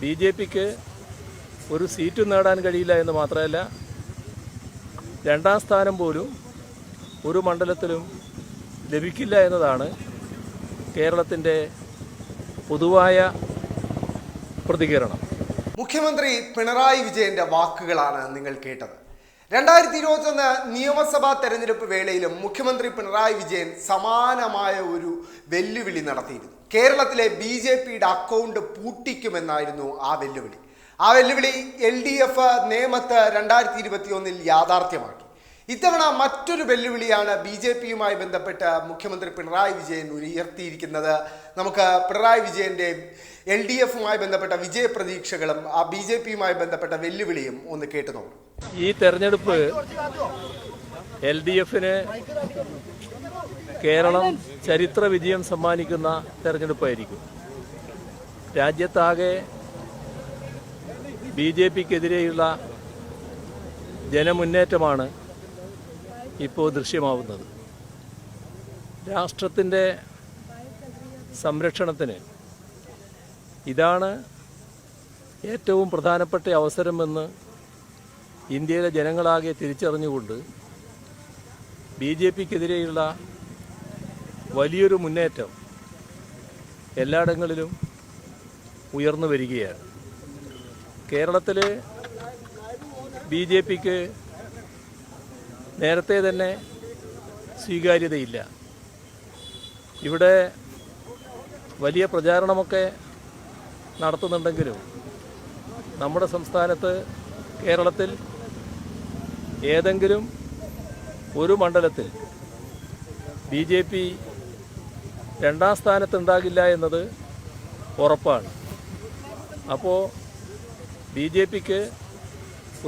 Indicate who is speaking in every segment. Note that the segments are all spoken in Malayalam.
Speaker 1: ബി ജെ പിക്ക് ഒരു സീറ്റും നേടാൻ കഴിയില്ല എന്ന് മാത്രമല്ല രണ്ടാം സ്ഥാനം പോലും ഒരു മണ്ഡലത്തിലും ലഭിക്കില്ല എന്നതാണ് കേരളത്തിന്റെ പൊതുവായ പ്രതികരണം.
Speaker 2: മുഖ്യമന്ത്രി പിണറായി വിജയന്റെ വാക്കുകളാണ് നിങ്ങൾ കേട്ടത്. രണ്ടായിരത്തി ഇരുപത്തൊന്ന് നിയമസഭാ തെരഞ്ഞെടുപ്പ് വേളയിലും മുഖ്യമന്ത്രി പിണറായി വിജയൻ സമാനമായ ഒരു വെല്ലുവിളി നടത്തിയിരുന്നു. കേരളത്തിലെ ബി ജെ പിയുടെ അക്കൗണ്ട് പൂട്ടിക്കുമെന്നായിരുന്നു ആ വെല്ലുവിളി. ആ വെല്ലുവിളി എൽ ഡി എഫ് നേമത്ത് രണ്ടായിരത്തി ഇരുപത്തി ഒന്നിൽ യാഥാർത്ഥ്യമാക്കി. ഇത്തവണ മറ്റൊരു വെല്ലുവിളിയാണ് ബി ജെ പിയുമായി ബന്ധപ്പെട്ട് മുഖ്യമന്ത്രി പിണറായി വിജയൻ ഉയർത്തിയിരിക്കുന്നത്. നമുക്ക് പിണറായി വിജയന്റെ എൽ ഡി എഫുമായി ബന്ധപ്പെട്ട വിജയപ്രതീക്ഷകളും ആ ബി ജെ പിയുമായി ബന്ധപ്പെട്ട വെല്ലുവിളിയും ഒന്ന് കേട്ടു നോക്കും.
Speaker 1: ഈ തെരഞ്ഞെടുപ്പ് എൽ ഡി എഫിന് കേരളം ചരിത്ര വിജയം സമ്മാനിക്കുന്ന തെരഞ്ഞെടുപ്പായിരിക്കും. രാജ്യത്താകെ ബി ജെ പിക്കെതിരെയുള്ള ജനമുന്നേറ്റമാണ് ഇപ്പോൾ ദൃശ്യമാവുന്നത്. രാഷ്ട്രത്തിന്റെ സംരക്ഷണത്തിന് ഇതാണ് ഏറ്റവും പ്രധാനപ്പെട്ട അവസരമെന്ന് ഇന്ത്യയിലെ ജനങ്ങളാകെ തിരിച്ചറിഞ്ഞുകൊണ്ട് ബി ജെ പിക്കെതിരെയുള്ള വലിയൊരു മുന്നേറ്റം എല്ലായിടങ്ങളിലും ഉയർന്നു വരികയാണ്. കേരളത്തിൽ ബി ജെ പിക്ക് നേരത്തെ തന്നെ സ്വീകാര്യതയില്ല. ഇവിടെ വലിയ പ്രചാരണമൊക്കെ നടത്തുന്നുണ്ടെങ്കിലും നമ്മുടെ സംസ്ഥാനത്ത് കേരളത്തിൽ ഏതെങ്കിലും ഒരു മണ്ഡലത്തിൽ ബി ജെ പി രണ്ടാം സ്ഥാനത്തുണ്ടാകില്ല എന്നത് ഉറപ്പാണ്. അപ്പോൾ ബി ജെ പിക്ക്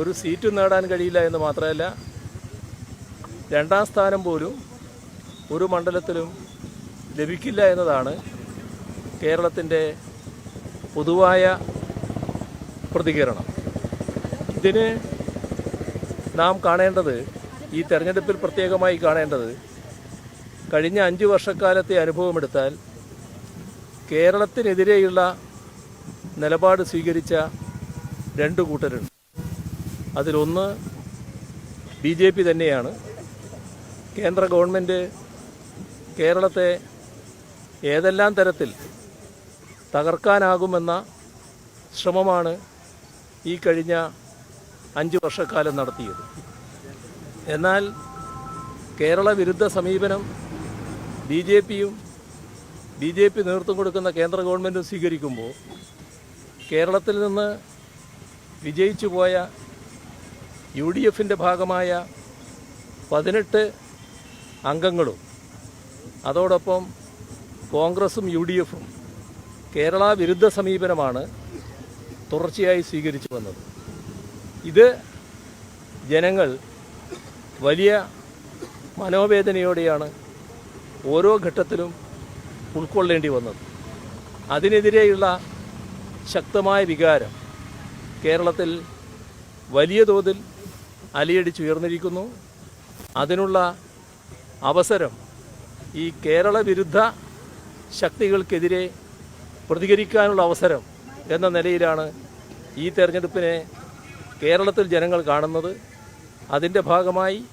Speaker 1: ഒരു സീറ്റും നേടാൻ കഴിയില്ല എന്ന് മാത്രമല്ല രണ്ടാം സ്ഥാനം പോലും ഒരു മണ്ഡലത്തിലും ലഭിക്കില്ല എന്നതാണ് കേരളത്തിന്റെ പൊതുവായ പ്രതികരണം. ഇതിന് നാം കാണേണ്ടത് ഈ തെരഞ്ഞെടുപ്പിൽ പ്രത്യേകമായി കാണേണ്ടത് കഴിഞ്ഞ അഞ്ച് വർഷക്കാലത്തെ അനുഭവമെടുത്താൽ കേരളത്തിനെതിരെയുള്ള നിലപാട് സ്വീകരിച്ച രണ്ട് കൂട്ടരുണ്ട്. അതിലൊന്ന് ബി ജെ പി തന്നെയാണ്. കേന്ദ്ര ഗവൺമെന്റ് കേരളത്തെ ഏതെല്ലാം തരത്തിൽ തകർക്കാനാകുമെന്ന ശ്രമമാണ് ഈ കഴിഞ്ഞ അഞ്ച് വർഷക്കാലം നടത്തിയത്. എന്നാൽ കേരള വിരുദ്ധ സമീപനം ബി ജെ പിയും ബി ജെ പി നേതൃത്വം കൊടുക്കുന്ന കേന്ദ്ര ഗവൺമെന്റും സ്വീകരിക്കുമ്പോൾ കേരളത്തിൽ നിന്ന് വിജയിച്ചു പോയ യു ഡി എഫിന്റെ ഭാഗമായ പതിനെട്ട് അംഗങ്ങളും അതോടൊപ്പം കോൺഗ്രസും യു ഡി എഫും കേരള വിരുദ്ധ സമീപനമാണ് തുടർച്ചയായി സ്വീകരിച്ചു വന്നത്. ഇത് ജനങ്ങൾ വലിയ മനോവേദനയോടെയാണ് ഓരോ ഘട്ടത്തിലും ഉൾക്കൊള്ളേണ്ടി വന്നത്. അതിനെതിരെയുള്ള ശക്തമായ വികാരം കേരളത്തിൽ വലിയ തോതിൽ അലിയടിച്ചുയർന്നിരിക്കുന്നു. അതിനുള്ള അവസരം ഈ കേരള വിരുദ്ധ ശക്തികൾക്കെതിരെ പ്രതികരിക്കാനുള്ള അവസരം എന്ന നിലയിലാണ് ഈ തെരഞ്ഞെടുപ്പിനെ കേരളത്തിൽ ജനങ്ങൾ കാണുന്നത്. അതിന്റെ ഭാഗമായി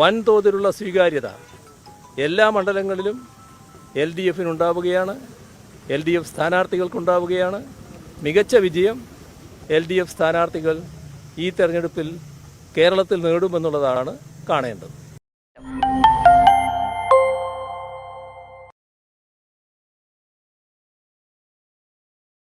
Speaker 1: വൻതോതിലുള്ള സ്വീകാര്യത എല്ലാ മണ്ഡലങ്ങളിലും എൽ ഡി എഫിനുണ്ടാവുകയാണ് എൽ ഡി എഫ് സ്ഥാനാർത്ഥികൾക്കുണ്ടാവുകയാണ്. മികച്ച വിജയം എൽ ഡി എഫ് സ്ഥാനാർത്ഥികൾ ഈ തെരഞ്ഞെടുപ്പിൽ കേരളത്തിൽ നേടുമെന്നുള്ളതാണ് കാണേണ്ടത്.